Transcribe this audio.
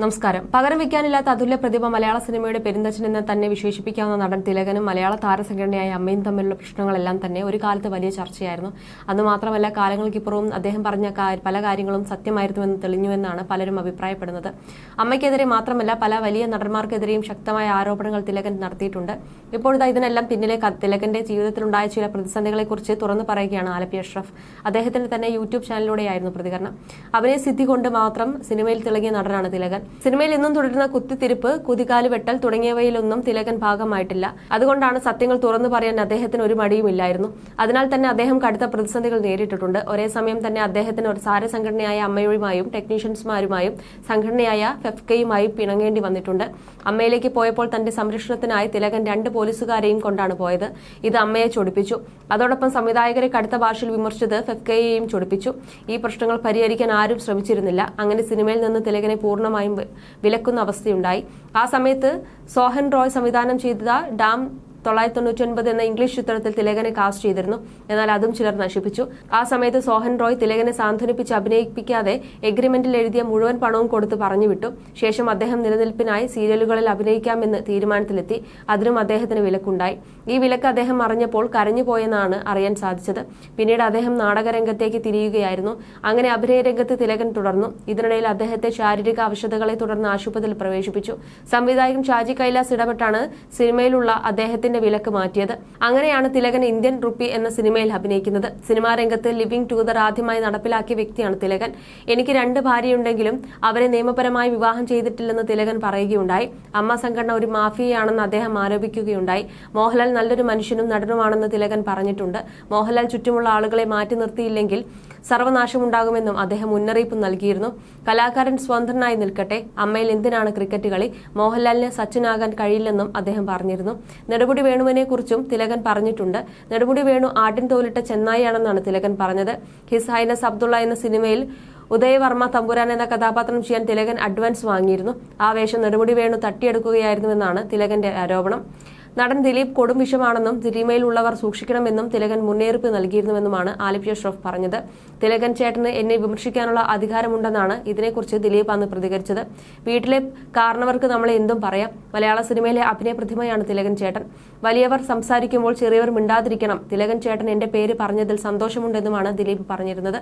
നമസ്കാരം. പകരം വെക്കാനില്ലാത്ത അതുല്യ പ്രതിഭ മലയാള സിനിമയുടെ പെരുന്തച്ഛൻ എന്ന് തന്നെ വിശേഷിപ്പിക്കാവുന്ന നടൻ തിലകനും മലയാള താരസംഘടനയായ അമ്മയും തമ്മിലുള്ള പ്രശ്നങ്ങളെല്ലാം തന്നെ ഒരു കാലത്ത് വലിയ ചർച്ചയായിരുന്നു. അന്ന് മാത്രമല്ല കാലങ്ങൾക്കിപ്പുറവും അദ്ദേഹം പറഞ്ഞ പല കാര്യങ്ങളും സത്യമായിരുന്നുവെന്ന് തെളിഞ്ഞുവെന്നാണ് പലരും അഭിപ്രായപ്പെടുന്നത്. അമ്മയ്ക്കെതിരെ മാത്രമല്ല പല വലിയ നടന്മാർക്കെതിരെയും ശക്തമായ ആരോപണങ്ങൾ തിലകൻ നടത്തിയിട്ടുണ്ട്. ഇപ്പോഴത്തെ ഇതിനെല്ലാം പിന്നിലെ തിലകന്റെ ജീവിതത്തിലുണ്ടായ ചില പ്രതിസന്ധികളെക്കുറിച്ച് തുറന്നു പറയുകയാണ് ആലപ്പി അഷ്റഫ്. അദ്ദേഹത്തിന്റെ തന്നെ യൂട്യൂബ് ചാനലിലൂടെയായിരുന്നു പ്രതികരണം. അഭിനയ സിദ്ധി കൊണ്ട് മാത്രം സിനിമയിൽ തിളങ്ങിയ നടനാണ് തിലകൻ. സിനിമയിൽ ഇന്നും തുടരുന്ന കുത്തിത്തിരിപ്പ് കുതികാൽ വെട്ടൽ തുടങ്ങിയവയിലൊന്നും തിലകൻ ഭാഗമായിട്ടില്ല. അതുകൊണ്ടാണ് സത്യങ്ങൾ തുറന്നു പറയാൻ അദ്ദേഹത്തിന് ഒരു മടിയുമില്ലായിരുന്നു. അതിനാൽ തന്നെ അദ്ദേഹം കടുത്ത പ്രതിസന്ധികൾ നേരിട്ടിട്ടുണ്ട്. ഒരേ സമയം തന്നെ അദ്ദേഹത്തിന് ഒരു സാര സംഘടനയായ അമ്മയുമായും ടെക്നീഷ്യൻസ്മാരുമായും സംഘടനയായ ഫെഫ്കയുമായും പിണങ്ങേണ്ടി വന്നിട്ടുണ്ട്. അമ്മയിലേക്ക് പോയപ്പോൾ തന്റെ സംരക്ഷണത്തിനായി തിലകൻ രണ്ട് പോലീസുകാരെയും കൊണ്ടാണ് പോയത്. ഇത് അമ്മയെ ചൊടിപ്പിച്ചു. അതോടൊപ്പം സംവിധായകരെ കടുത്ത ഭാഷയിൽ വിമർശിച്ചത് ഫെഫ്കയെയും ചൊടിപ്പിച്ചു. ഈ പ്രശ്നങ്ങൾ പരിഹരിക്കാൻ ആരും ശ്രമിച്ചിരുന്നില്ല. അങ്ങനെ സിനിമയിൽ നിന്ന് തിലകനെ പൂർണമായും വിലക്കുന്ന അവസ്ഥയുണ്ടായി. ആ സമയത്ത് സോഹൻ റോയ് സംവിധാനം ചെയ്ത ഡാം തൊള്ളായിരത്തി തൊണ്ണൂറ്റി എന്ന ഇംഗ്ലീഷ് ചിത്രത്തിൽ തിലകനെ കാസ്റ്റ് ചെയ്തിരുന്നു. എന്നാൽ അതും ചിലർ നശിപ്പിച്ചു. ആ സമയത്ത് സോഹൻ റോയ് തിലകനെ സാന്ത്വനിപ്പിച്ച് അഭിനയിപ്പിക്കാതെ എഗ്രിമെന്റിൽ എഴുതിയ മുഴുവൻ പണവും കൊടുത്ത് പറഞ്ഞുവിട്ടു. ശേഷം അദ്ദേഹം നിലനിൽപ്പിനായി സീരിയലുകളിൽ അഭിനയിക്കാമെന്ന് തീരുമാനത്തിലെത്തി. അതിനും അദ്ദേഹത്തിന് വിലക്കുണ്ടായി. ഈ വിലക്ക് അദ്ദേഹം അറിഞ്ഞപ്പോൾ കരഞ്ഞുപോയെന്നാണ് അറിയാൻ സാധിച്ചത്. പിന്നീട് അദ്ദേഹം നാടകരംഗത്തേക്ക് തിരിയുകയായിരുന്നു. അങ്ങനെ അഭിനയ രംഗത്ത് തിലകൻ തുടർന്നു. ഇതിനിടയിൽ അദ്ദേഹത്തെ ശാരീരിക അവശതകളെ തുടർന്ന് ആശുപത്രിയിൽ പ്രവേശിപ്പിച്ചു. സംവിധായകൻ ഷാജി കൈലാസ് ഇടപെട്ടാണ് സിനിമയിലുള്ള അദ്ദേഹത്തിന്റെ വിലക്ക് മാറ്റിയത്. അങ്ങനെയാണ് തിലകൻ ഇന്ത്യൻ റുപ്പി എന്ന സിനിമയിൽ അഭിനയിക്കുന്നത്. സിനിമാ രംഗത്ത് ലിവിംഗ് ടൂതർ ആദ്യമായി നടപ്പിലാക്കിയ വ്യക്തിയാണ് തിലകൻ. എനിക്ക് രണ്ട് ഭാര്യയുണ്ടെങ്കിലും അവരെ നിയമപരമായി വിവാഹം ചെയ്തിട്ടില്ലെന്ന് തിലകൻ പറയുകയുണ്ടായി. അമ്മ സംഘടന ഒരു മാഫിയയാണെന്ന് അദ്ദേഹം ആരോപിക്കുകയുണ്ടായി. മോഹൻലാൽ നല്ലൊരു മനുഷ്യനും നടനുമാണെന്ന് തിലകൻ പറഞ്ഞിട്ടുണ്ട്. മോഹൻലാൽ ചുറ്റുമുള്ള ആളുകളെ മാറ്റി നിർത്തിയില്ലെങ്കിൽ സർവനാശമുണ്ടാകുമെന്നും അദ്ദേഹം മുന്നറിയിപ്പ് നൽകിയിരുന്നു. കലാകാരൻ സ്വതന്ത്രനായി നിൽക്കട്ടെ. അമ്മയിൽ എന്തിനാണ് ക്രിക്കറ്റ് കളി? മോഹൻലാലിന് സച്ചിനാകാൻ കഴിയില്ലെന്നും അദ്ദേഹം പറഞ്ഞിരുന്നു. നെടുമുടി വേണുവിനെ കുറിച്ചും തിലകൻ പറഞ്ഞിട്ടുണ്ട്. നെടുമുടി വേണു ആട്ടിൻ തോലിട്ട ചെന്നായിയാണെന്നാണ് തിലകൻ പറഞ്ഞത്. ഹിസ് ഹൈനസ് അബ്ദുള്ള എന്ന സിനിമയിൽ ഉദയവർമ്മ തമ്പുരാൻ എന്ന കഥാപാത്രം ചെയ്യാൻ തിലകൻ അഡ്വാൻസ് വാങ്ങിയിരുന്നു. ആ വേഷം നെടുമുടി വേണു തട്ടിയെടുക്കുകയായിരുന്നുവെന്നാണ് തിലകന്റെ ആരോപണം. നടൻ ദിലീപ് കൊടും വിഷമാണെന്നും സിനിമയിലുള്ളവർ സൂക്ഷിക്കണമെന്നും തിലകൻ മുന്നേറിപ്പ് നൽകിയിരുന്നുവെന്നുമാണ് ആലിപ്യ ഷ്രോഫ് പറഞ്ഞത്. തിലകൻ ചേട്ടന് എന്നെ വിമർശിക്കാനുള്ള അധികാരമുണ്ടെന്നാണ് ഇതിനെക്കുറിച്ച് ദിലീപ് അന്ന് പ്രതികരിച്ചത്. വീട്ടിലെ കാരണവർക്ക് നമ്മൾ എന്തും പറയാം. മലയാള സിനിമയിലെ അഭിനയ പ്രതിമയാണ് തിലകൻ ചേട്ടൻ. വലിയവർ സംസാരിക്കുമ്പോൾ ചെറിയവർ മിണ്ടാതിരിക്കണം. തിലകൻ ചേട്ടൻ എന്റെ പേര് പറഞ്ഞതിൽ സന്തോഷമുണ്ടെന്നുമാണ് ദിലീപ് പറഞ്ഞിരുന്നത്.